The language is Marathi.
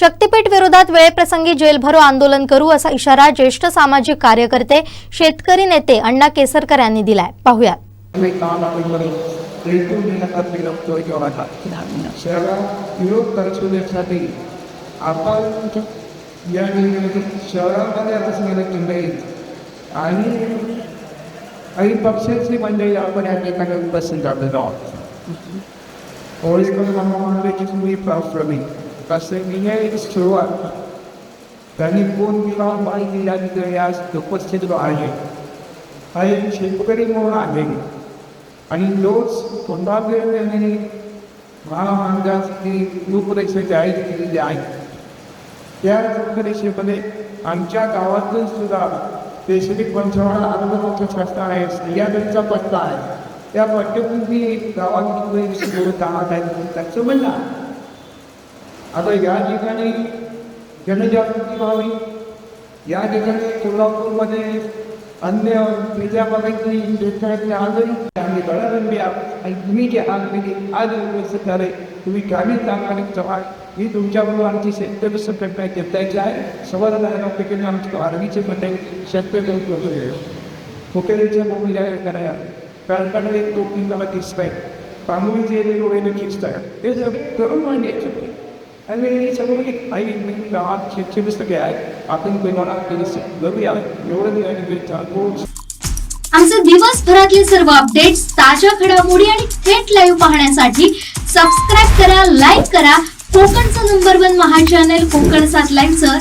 शक्तिपीठ विरोधात वेळेप्रसंगी जेलभरो आंदोलन करू असा इशारा ज्येष्ठ सामाजिक कार्यकर्ते शेतकरी नेते अण्णा केसरकर यांनी दिलाय. पाहूया आणि पक्षाची मंडळी आपण या ठिकाणी उपस्थित झालेलो आहोत. हम्म. होळी करून आम्हाला म्हणले आहे मी हे सुरुवात त्यांनी कोण किंवा माहिती दिला या आज उपस्थित आहे काही शेतकरी म्हणून आहे आणि लोक तोंडाकडे महामार्गासाठी रूपरेषा जाहीर केलेली आहे त्या रूपरेषेमध्ये आमच्या गावातून सुद्धा स्पेसिफिक पंचवाडा आंदोलनाचं शास्त्र आहे स्त्रियांचा पट्टा आहे त्या पट्ट्यापूर्वी गावात बोलत आहात त्याचं म्हणणं आता या ठिकाणी जनजागृती व्हावी. या ठिकाणी कोल्हापूरमध्ये अन्य त्याच्या शेतकऱ्यांनी आजही आम्ही गळाबंदी आणि तुम्ही जे आज केली आज व्यवस्थित झाले तुम्ही ग्रामीण चांगले चव्हाण ही तुमच्याबरोबर आमची शेतकरी संघटना घेतायची आहे. समाधानापैकी आमची आर्मीचे पण शेतकरी फुकेरीचे मोबाईल कराया कारण एक दोन तीन मला दिसत आहे पांगुळीचे डोळे दिसत आहे. ते सगळे करून मांडायचे आणि हे सगळं एक आई मी गावात शेतकरी पुस्तके आहेत आपण कोणाला बघूया एवढं मी आणि चालू आमचे दिवसभरातले सर्व अपडेट्स ताज्या घडामोडी आणि थेट लाईव्ह पाहण्यासाठी सबस्क्राईब करा लाईक करा. कोकणचं नंबर वन महा चॅनल कोकण सात लाईव्हचं